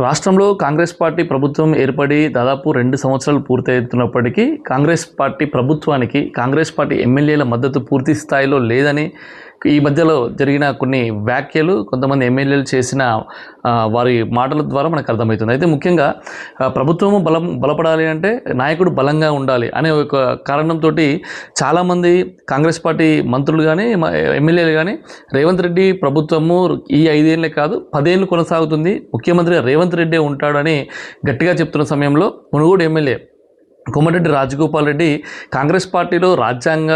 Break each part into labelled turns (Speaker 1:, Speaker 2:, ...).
Speaker 1: రాష్ట్రంలో కాంగ్రెస్ పార్టీ ప్రభుత్వం ఏర్పడి దాదాపు రెండు సంవత్సరాలు పూర్తవుతున్నప్పటికీ కాంగ్రెస్ పార్టీ ప్రభుత్వానికి కాంగ్రెస్ పార్టీ ఎమ్మెల్యేల మద్దతు పూర్తి స్థాయిలో లేదని ఈ మధ్యలో జరిగిన కొన్ని వ్యాఖ్యలు కొంతమంది ఎమ్మెల్యేలు చేసిన వారి మాటల ద్వారా మనకు అర్థమవుతుంది. అయితే ముఖ్యంగా ప్రభుత్వము బలం బలపడాలి అంటే నాయకుడు బలంగా ఉండాలి అనే ఒక కారణంతో చాలామంది కాంగ్రెస్ పార్టీ మంత్రులు కానీ ఎమ్మెల్యేలు కానీ రేవంత్ రెడ్డి ప్రభుత్వము ఈ ఐదేళ్ళే కాదు పదేళ్ళు కొనసాగుతుంది. ముఖ్యమంత్రి రేవంత్ రెడ్డే ఉంటాడని గట్టిగా చెప్తున్న సమయంలో మునుగోడు ఎమ్మెల్యే కోమటిరెడ్డి రాజగోపాల్ రెడ్డి కాంగ్రెస్ పార్టీలో రాజ్యాంగ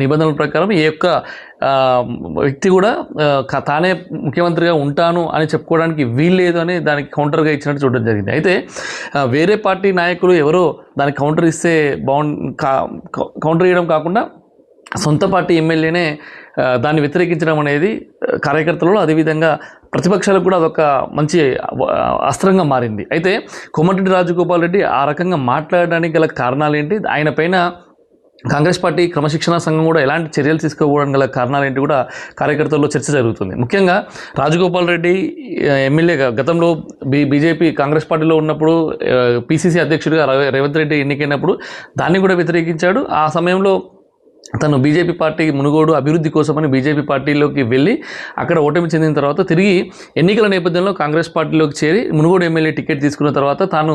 Speaker 1: నిబంధనల ప్రకారం ఈ యొక్క వ్యక్తి కూడా తానే ముఖ్యమంత్రిగా ఉంటాను అని చెప్పుకోవడానికి వీల్లేదు అని దానికి కౌంటర్గా ఇచ్చినట్టు చూడడం జరిగింది. అయితే వేరే పార్టీ నాయకులు ఎవరో దానికి కౌంటర్ ఇస్తే బాగుం కా కౌంటర్ ఇవ్వడం కాకుండా సొంత పార్టీ ఎమ్మెల్యేనే దాన్ని వ్యతిరేకించడం అనేది కార్యకర్తలలో అదేవిధంగా ప్రతిపక్షాలకు కూడా అదొక మంచి అస్త్రంగా మారింది. అయితే కోమటిరెడ్డి రాజగోపాల్ రెడ్డి ఆ రకంగా మాట్లాడడానికి గల కారణాలు ఏంటి ఆయన పైన కాంగ్రెస్ పార్టీ క్రమశిక్షణ సంఘం కూడా ఎలాంటి చర్యలు తీసుకోవడం గల కారణాలు ఏంటి కూడా కార్యకర్తల్లో చర్చ జరుగుతుంది. ముఖ్యంగా రాజగోపాల్ రెడ్డి ఎమ్మెల్యేగా గతంలో బీ బీజేపీ కాంగ్రెస్ పార్టీలో ఉన్నప్పుడు పీసీసీ అధ్యక్షుడిగా రేవంత్ రెడ్డి ఎన్నికైనప్పుడు దాన్ని కూడా వ్యతిరేకించాడు. ఆ సమయంలో తను బీజేపీ పార్టీ మునుగోడు అభివృద్ధి కోసమని బీజేపీ పార్టీలోకి వెళ్ళి అక్కడ ఓటమి చెందిన తర్వాత తిరిగి ఎన్నికల నేపథ్యంలో కాంగ్రెస్ పార్టీలోకి చేరి మునుగోడు ఎమ్మెల్యే టికెట్ తీసుకున్న తర్వాత తాను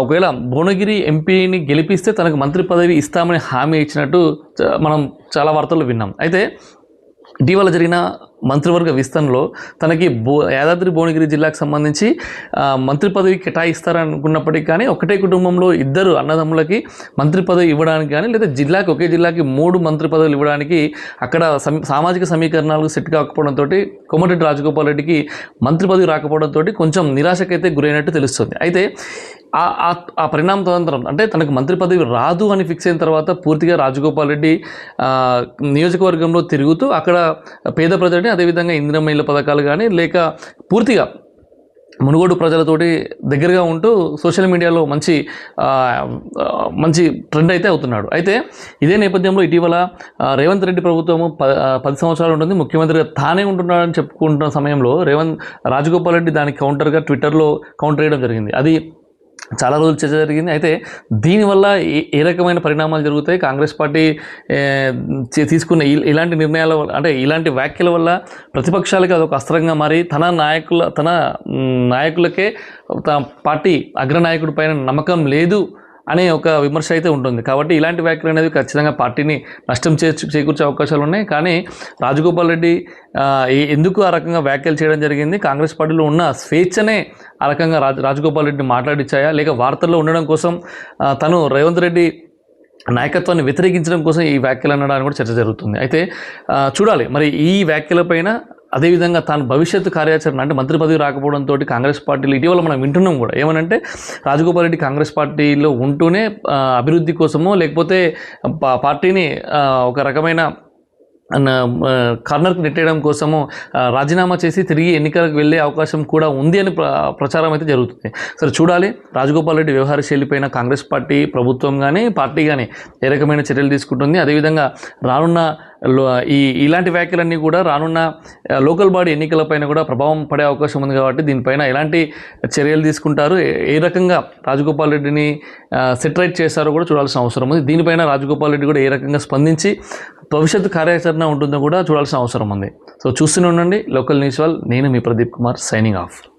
Speaker 1: ఒకవేళ భువనగిరి ఎంపీని గెలిపిస్తే తనకు మంత్రి పదవి ఇస్తామని హామీ ఇచ్చినట్టు మనం చాలా వార్తలు విన్నాం. అయితే ఇటీవల జరిగిన మంత్రివర్గ విస్తరణలో తనకి భో యాదాద్రి భువనగిరి జిల్లాకు సంబంధించి మంత్రి పదవి కేటాయిస్తారనుకున్నప్పటికీ కానీ ఒకటే కుటుంబంలో ఇద్దరు అన్నదమ్ములకి మంత్రి పదవి ఇవ్వడానికి కానీ లేదా జిల్లాకి ఒకే జిల్లాకి మూడు మంత్రి పదవులు ఇవ్వడానికి అక్కడ సామాజిక సమీకరణాలు సెట్ కాకపోవడంతో కోమటిరెడ్డి రాజగోపాల్ రెడ్డికి మంత్రి పదవి రాకపోవడంతో కొంచెం నిరాశకైతే గురైనట్టు తెలుస్తుంది. అయితే ఆ ఆ- ఆ పరిణామ తదనంతరం అంటే తనకు మంత్రి పదవి రాదు అని ఫిక్స్ అయిన తర్వాత పూర్తిగా రాజగోపాల్ రెడ్డి నియోజకవర్గంలో తిరుగుతూ అక్కడ పేద ప్రజలని అదేవిధంగా ఇందిరమ్మ పథకాలు కానీ లేక పూర్తిగా మునుగోడు ప్రజలతోటి దగ్గరగా ఉంటూ సోషల్ మీడియాలో మంచి మంచి ట్రెండ్ అయితే అవుతున్నాడు. అయితే ఇదే నేపథ్యంలో ఇటీవల రేవంత్ రెడ్డి ప్రభుత్వము ప పది సంవత్సరాలు ఉంటుంది. ముఖ్యమంత్రిగా తానే ఉంటున్నాడని చెప్పుకుంటున్న సమయంలో రేవంత్ రాజగోపాల్ రెడ్డి దానికి కౌంటర్గా ట్విట్టర్లో కౌంటర్ వేయడం జరిగింది. అది చాలా రోజులు చర్చ జరిగింది. అయితే దీనివల్ల ఏ ఏ రకమైన పరిణామాలు జరుగుతాయి? కాంగ్రెస్ పార్టీ చే- తీసుకున్న ఇలాంటి నిర్ణయాల వల్ల అంటే ఇలాంటి వ్యాఖ్యల వల్ల ప్రతిపక్షాలకి అదొక అస్త్రంగా మారి తన నాయకుల తన నాయకులకే తన పార్టీ అగ్రనాయకుడి పైన నమ్మకం లేదు అనే ఒక విమర్శ అయితే ఉంటుంది. కాబట్టి ఇలాంటి వ్యాఖ్యలు అనేది ఖచ్చితంగా పార్టీని నష్టం చే చేకూర్చే అవకాశాలు ఉన్నాయి. కానీ రాజగోపాల్ రెడ్డి ఎందుకు ఆ రకంగా వ్యాఖ్యలు చేయడం జరిగింది? కాంగ్రెస్ పార్టీలో ఉన్న స్వేచ్ఛనే ఆ రకంగా రాజ రాజగోపాల్ రెడ్డి మాట్లాడిచ్చాయా? లేక వార్తల్లో ఉండడం కోసం తను రేవంత్ రెడ్డి నాయకత్వాన్ని వ్యతిరేకించడం కోసం ఈ వ్యాఖ్యలు అనడానికి కూడా చర్చ జరుగుతుంది. అయితే చూడాలి. మరి ఈ వ్యాఖ్యలపైన అదేవిధంగా తాను భవిష్యత్తు కార్యాచరణ అంటే మంత్రి పదవి రాకపోవడంతో కాంగ్రెస్ పార్టీలు ఇటీవల మనం వింటున్నాం కూడా. ఏమనంటే రాజగోపాల్ రెడ్డి కాంగ్రెస్ పార్టీలో ఉంటూనే అభివృద్ధి కోసమో లేకపోతే పా- పార్టీని ఒక రకమైన కర్నర్కి నెట్టేయడం కోసము రాజీనామా చేసి తిరిగి ఎన్నికలకు వెళ్ళే అవకాశం కూడా ఉంది అని ప్ర ప్రచారం అయితే జరుగుతుంది. సరే చూడాలి. రాజగోపాల్ రెడ్డి వ్యవహార శైలిపైన కాంగ్రెస్ పార్టీ ప్రభుత్వం కానీ పార్టీ కానీ ఏ రకమైన చర్యలు తీసుకుంటుంది. అదేవిధంగా రానున్న ఈ ఇలాంటి వ్యాఖ్యలన్నీ కూడా రానున్న లోకల్ బాడీ ఎన్నికలపైన కూడా ప్రభావం పడే అవకాశం ఉంది కాబట్టి దీనిపైన ఎలాంటి చర్యలు తీసుకుంటారు ఏ- రకంగా రాజగోపాల్ రెడ్డిని సెటరైట్ చేశారో కూడా చూడాల్సిన అవసరం ఉంది. దీనిపైన రాజగోపాల్ రెడ్డి కూడా ఏ రకంగా స్పందించి భవిష్యత్తు కార్యాచరణ ఉంటుందో కూడా చూడాల్సిన అవసరం ఉంది. సో చూస్తూనే ఉండండి. లోకల్ న్యూస్ వాల్ నేను మీ ప్రదీప్ కుమార్ సైనింగ్ ఆఫ్.